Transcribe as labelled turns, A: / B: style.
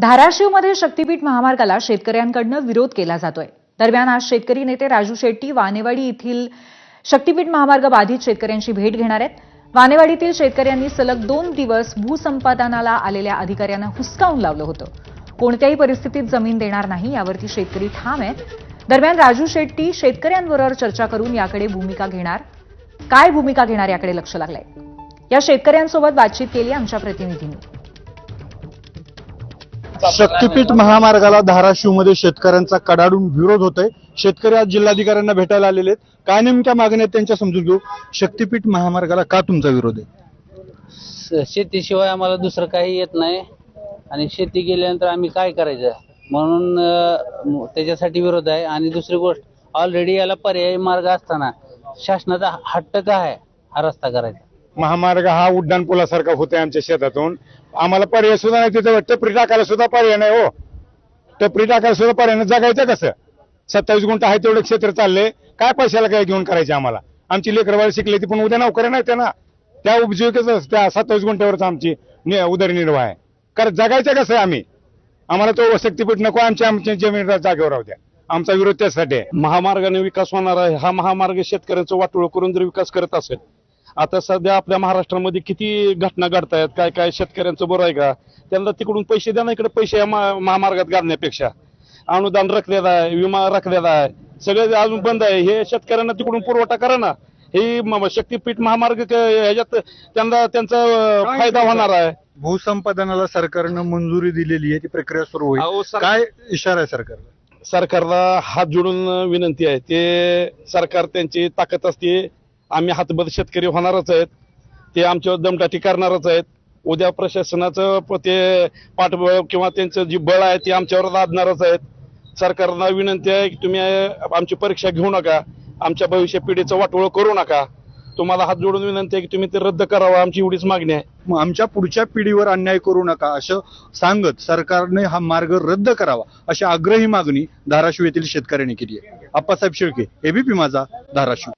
A: धाराशिवमध्ये शक्तीपीठ महामार्गाला शेतकऱ्यांकडनं विरोध केला जातोय. दरम्यान आज शेतकरी नेते राजू शेट्टी वानेवाडी येथील शक्तीपीठ महामार्ग बाधित शेतकऱ्यांची भेट घेणार आहेत. वानेवाडीतील शेतकऱ्यांनी सलग दोन दिवस भूसंपादनाला आलेल्या अधिकाऱ्यांना हुसकावून लावलं होतं. कोणत्याही परिस्थितीत जमीन देणार नाही यावरती शेतकरी ठाम आहेत. दरम्यान राजू शेट्टी शेतकऱ्यांबरोबर चर्चा करून याकडे भूमिका घेणार. काय भूमिका घेणार याकडे लक्ष लागलंय. या शेतकऱ्यांसोबत बातचीत केली आमच्या प्रतिनिधींनी.
B: शक्तीपीठ महामार्गाला धाराशिवमध्ये शेतकऱ्यांचा कडाडून विरोध होतोय. शेतकरी आज जिल्हाधिकाऱ्यांना भेटायला आलेले आहेत. काय नेमक्या मागण्या आहेत त्यांच्या समजून घेऊ. शक्तीपीठ महामार्गाला का तुमचा विरोध आहे?
C: स- शेतीशिवाय आम्हाला दुसरं काही येत नाही. आणि शेती गेल्यानंतर आम्ही काय करायचं? म्हणून अं, म- त्याच्यासाठी विरोध आहे. आणि दुसरी गोष्ट ऑलरेडी याला पर्यायी मार्ग असताना शासनाचा हट्ट काय आहे? हा रस्ता करायचा.
D: महामार्ग हा उड्डाण पुलासारखा होतोय आमच्या शेतातून. आम्हाला पर्याय सुद्धा नाही तिथं टपरी टाकायला सुद्धा पर्याय नाही हो. टपरी टाकायला सुद्धा पर्याय नाही. जगायचं कसं? सत्तावीस गुंठ आहे तेवढं क्षेत्र चाललंय. काय पैशाला काय घेऊन करायचे आम्हाला? आमची लेकरवाळी शिकली ती पण उद्या नोकऱ्या नाही त्यांना. त्या उपजीविकेच त्या सत्तावीस गुंठ्यावरच आमची नि- उदरनिर्वाह आहे. कारण जगायचं कसं आहे आम्ही? आम्हाला तो शक्तीपीठ नको आमच्या आमच्या जमीन जागेवर राहू द्या. आमचा विरोध त्यासाठी
E: महामार्गाने विकास होणार आहे. हा महामार्ग शेतकऱ्यांचं वाटोळ करून जर विकास करत असेल आता सध्या आपल्या महाराष्ट्रामध्ये किती घटना घडतायत काय काय शेतकऱ्यांचं बरं आहे का? त्यांना तिकडून पैसे द्या ना इकडे पैसे या महा- महामार्गात घालण्यापेक्षा अनुदान रखलेलं आहे विमा रखलेला आहे सगळे अजून बंद आहे. हे शेतकऱ्यांना तिकडून पुरवठा करा ना. हे शक्तीपीठ महामार्ग ह्याच्यात त्यांना त्यांचा फायदा होणार आहे.
B: भूसंपादनाला सरकारनं मंजुरी दिलेली आहे ती प्रक्रिया सुरू होईल. काय इशारा आहे सरकारला?
E: सरकारला हात जोडून विनंती आहे. ते सरकार त्यांची ताकद असते आम्ही हातबद शेतकरी होणारच आहेत. ते आमच्यावर दमदाटी करणारच आहेत. उद्या प्रशासनाचं ते पाठबळ किंवा त्यांचं जी बळ आहे ते आमच्यावर लादणारच आहेत. सरकारला विनंती आहे की तुम्ही आमची परीक्षा घेऊ नका. आमच्या भविष्य पिढीचं वाटोळ करू नका. तुम्हाला हात जोडून विनंती आहे की तुम्ही ते रद्द करावं. आमची एवढीच मागणी आहे.
B: मग आमच्या पुढच्या पिढीवर अन्याय करू नका असं सांगत सरकारने हा मार्ग रद्द करावा अशी आग्रही मागणी धाराशिव येथील शेतकऱ्यांनी केली आहे. आप्पासाहेब शेळके एबीपी माझा धाराशिव.